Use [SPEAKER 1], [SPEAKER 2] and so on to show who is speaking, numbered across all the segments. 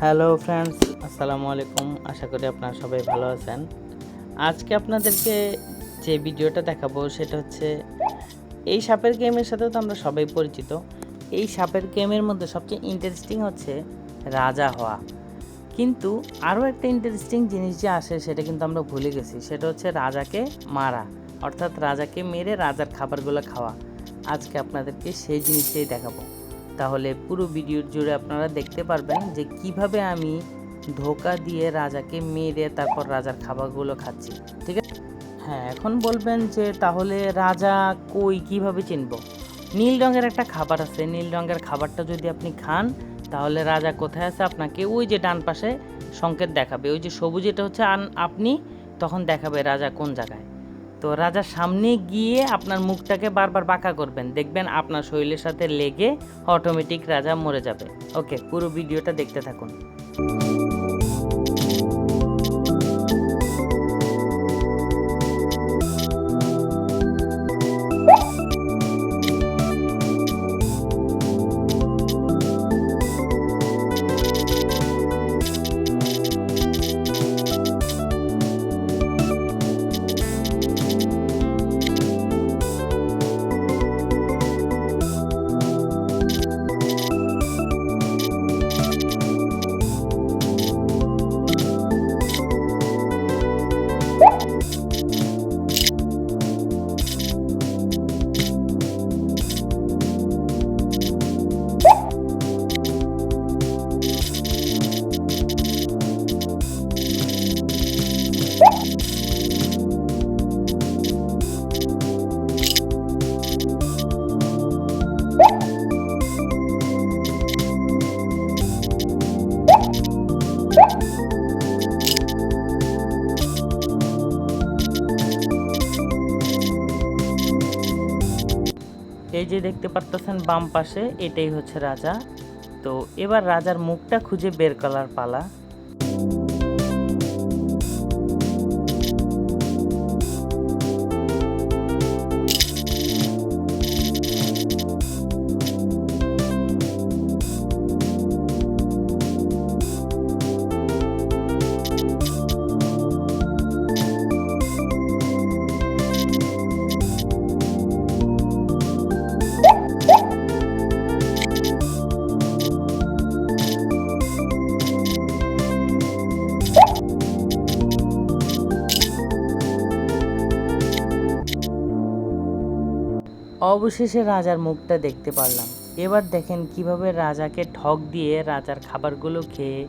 [SPEAKER 1] Hello friends, আসসালামু আলাইকুম। আশা করি আপনারা সবাই ভালো আছেন। আজকে আপনাদেরকে যে ভিডিওটা দেখাবো সেটা হচ্ছে এই সাপের গেমের সাথেও তো আমরা সবাই পরিচিত। এই সাপের গেমের মধ্যে সবচেয়ে ইন্টারেস্টিং হচ্ছে রাজা হওয়া। কিন্তু আরও একটা ইন্টারেস্টিং জিনিস যে আসে সেটা কিন্তু আমরা ভুলে গেছি, সেটা হচ্ছে রাজাকে মারা। অর্থাৎ রাজাকে মেরে রাজার খাবারগুলো খাওয়া। আজকে আপনাদেরকে সেই জিনিসটাই দেখাবো। তাহলে পুরো ভিডিও জুড়ে আপনারা দেখতে পারবেন যে কীভাবে আমি ধোকা দিয়ে রাজাকে মেরে তারপর রাজার খাবারগুলো খাচ্ছি, ঠিক আছে? হ্যাঁ এখন বলবেন যে তাহলে রাজা কই, কীভাবে চিনব? নীল রঙের একটা খাবার আছে, নীল রঙের খাবারটা যদি আপনি খান, তাহলে রাজা কোথায় আছে? আপনাকে ওই যে ডান পাশে সংকেত দেখাবে, ওই যে সবুজ এটা হচ্ছে আপনি, তখন দেখাবে রাজা কোন জায়গায়। তো রাজার সামনে গিয়ে আপনার মুখটাকে বারবার বাঁকা করবেন। দেখবেন আপনার শরীরের সাথে লেগে অটোমেটিক রাজা মরে যাবে। ওকে পুরো ভিডিওটা দেখতে থাকুন। এই যে দেখতে পারতেছেন বাম পাশে, এটাই হচ্ছে রাজা। তো এবার রাজার মুখটা খুঁজে বের করার পালা। অবশেষে রাজার মুখটা দেখতে পারলাম। এবার দেখেন কীভাবে রাজাকে ঠক দিয়ে রাজার খাবারগুলো খেয়ে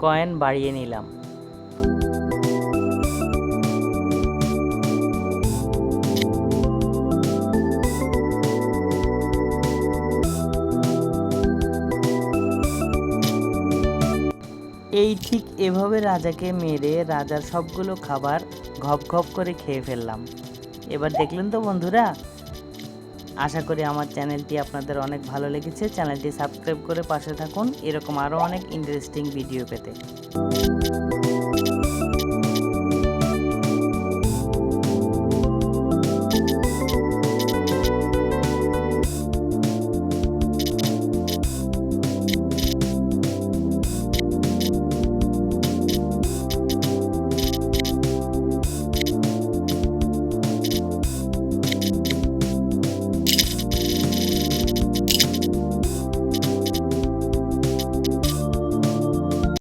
[SPEAKER 1] কয়েন বাড়িয়ে নিলাম। এই ঠিক এভাবে রাজাকে মেরে রাজার সবগুলো খাবার ঘপ ঘপ করে খেয়ে ফেললাম। এবার দেখলেন তো বন্ধুরা আশা করি আমার চ্যানেলটি আপনাদের অনেক ভালো লেগেছে। চ্যানেলটি সাবস্ক্রাইব করে পাশে থাকুন। এরকম আরও অনেক ইন্টারেস্টিং ভিডিও পেতে।